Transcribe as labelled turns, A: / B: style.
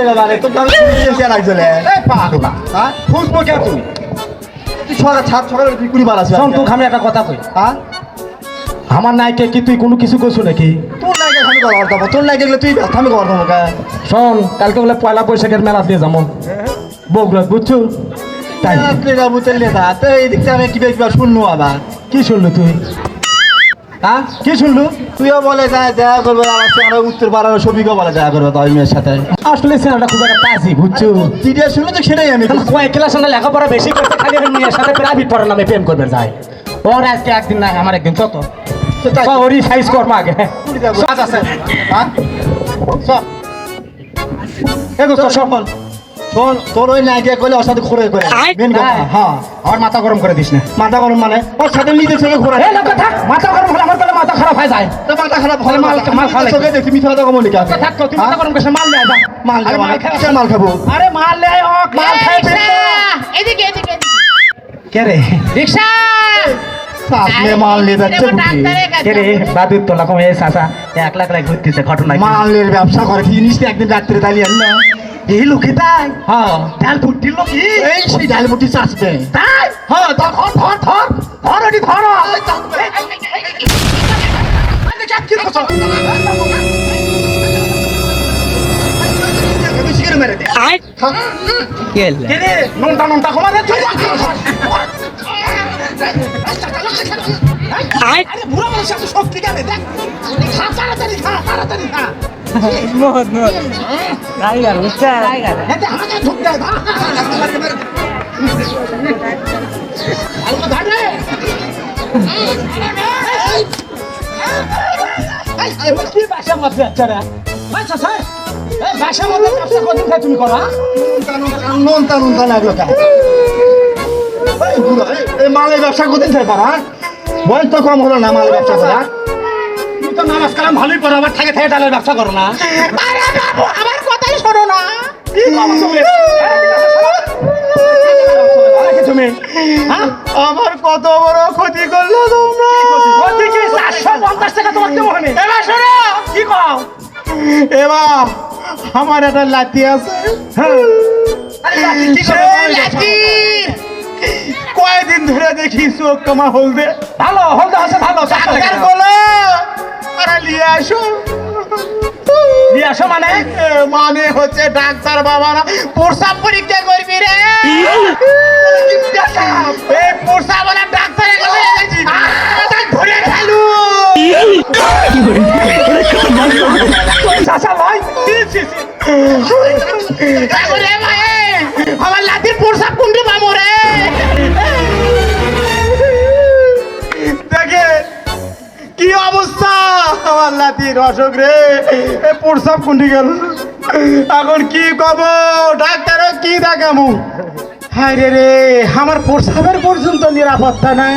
A: থেকে জানে তো আমি এসে লাগছিলে
B: পাগলা
A: হ্যাঁ?
B: খুঁজবো তুমি?
A: তুই সকাল ছাদ সকালে তুই কুড়ি বার আসবে
B: শোন তোকে আমি একটা কথা কই।
A: হ্যাঁ?
B: আমার নাইকে কি তুই কোনো কিছু করছ নাকি?
A: তোর লাগে আমি কবার দেবো তোর গেলে তুই আমি কবার দেবো
B: শোন কালকে বলে পয়লা বৈশাখের মেলা দিয়ে যাব। বগুড়া বুঝছ? তাই।
A: রাত্রিটা বুঝতে লেখা তো এই দিকটা আমি কিবা কিবা শুনলো আবার।
B: কি শুনলো তুই?
A: হ্যাঁ?
B: কি শুনলু?
A: তুইও বলে যায় দেখা করবে আমার সঙ্গে উত্তর পাড়ার ছবিকেও বলে দেখা করবে তাই মেয়ের সাথে।
B: আসলে ছেলেটা খুব একটা কাজই বুঝছ?
A: চিঠিয়া শুনে তো সেটাই আমি
B: কয়েক ক্লাস না লেখাপড়া বেশি করতে খালি মেয়ের সাথে প্রাইভেট পড়ার নামে প্রেম করবে যায় ওর আজকে একদিন না আমার একদিন কত
A: তাই।
B: ওরই সাইজ কর্ম আগে। সাজ আছে।
A: হ্যাঁ? সব
B: এগো সফল।
A: তোর ওই নাইকে করলে ওর সাথে ঘুরে করে মেন কথা হ্যাঁ
B: আমার মাথা গরম করে দিস না।
A: মাথা গরম মানে ওর সাথে নিজের সঙ্গে ঘোরা।
B: এই লোক মাথা গরম হলে আমার তাহলে মাথা খারাপ হয়ে যায়।
A: তো মাথা খারাপ হলে মাল
B: মাল
A: মাল
B: খাওয়া
A: খাওয়া দেখি মিথ্যা কথা কমলি কা
B: থাক তো, তুই মাথা গরম করিস মাল নিয়ে যা।
A: মাল
B: আরে মাল খাব।
A: মাল খাব?
B: আরে মাল লে ও মাল খাই
C: এদিকে এদিকে এদিকে।
B: কে রে?
C: রিক্সা।
A: সামনে মাল নিয়ে যাচ্ছে
C: এটা
A: বুঝি।
C: ডাক্তারের কাছে।
B: কে রে? বাদুর তোলা কম এই চাচা এক লাখ লাখ ঘুরতেছে ঘটনা কি?
A: মালের ব্যবসা করে একদিন রাত্রে দাঁড়িয়ে না
B: এই লোকে তাই
A: হ্যাঁ
B: ডাল ফুটির লোক
A: এই সেই ডালমুটি চাষবে
B: তাই
A: হ্যাঁ ধর ধর ধর ধর
B: ধর এটি ধর নুনটা নুনটা কমা দে তুই আরে বুড়া মানুষ এত শক্তি কেন দেখ খা তাড়াতাড়ি খা তাড়াতাড়ি খা
D: মহৎ মহৎ টাইগার বুঝছে টাইগার
B: এতে আমাকে ঢুক দে ধর আলু ধর রে এই, এই, কি বাসা মধ্যে আছে রে স্যার এই বাসা মধ্যে ব্যবসা কদিন খাই তুমি করো?
A: নুন তা নুন তা লাগল কা এই বুড়ো, এই- এই মালের ব্যবসা কদিন থেকে করা বয়স তো কম হলো না মালের ব্যবসা করা
B: তুমি তো নামাজ কালাম ভালোই পড়ো আবার থেকে থেকে ডালের ব্যবসা করো না
A: বড় ক্ষতি করল তোমরা।
B: ওদিকে চারশো পঞ্চাশ টাকা তোমার দেবো আমি
C: এবার শোনো
B: কি কও?
A: এবার আমার একটা লাঠি আছে।
B: হ্যাঁ। আরে লাঠি কি করবে?
A: সেই
B: তুমি
A: লাঠি কয়দিন ধরে দেখি চোখ তোমার হলদে।
B: ভালো হলদে আছে ভালো
A: ডাক্তার বলো। আরে নিয়ে আসো।
B: নিয়ে আসো মানে?
A: মানে হচ্ছে ডাক্তার বাবারা প্রসাব পরীক্ষা করবি রে।
C: রে ভাই আমার লাঠির পোশাক কোনটি পাবো রে?
A: দেখে, কি অবস্থা আমার লাঠির অসুখ রে? এ পোশাক কোনটি গেল? এখন কি কব? ডাক্তার কি দেখামু? হ্যাঁ রে রে, আমার প্রসাবের পর্যন্ত নিরাপত্তা নাই।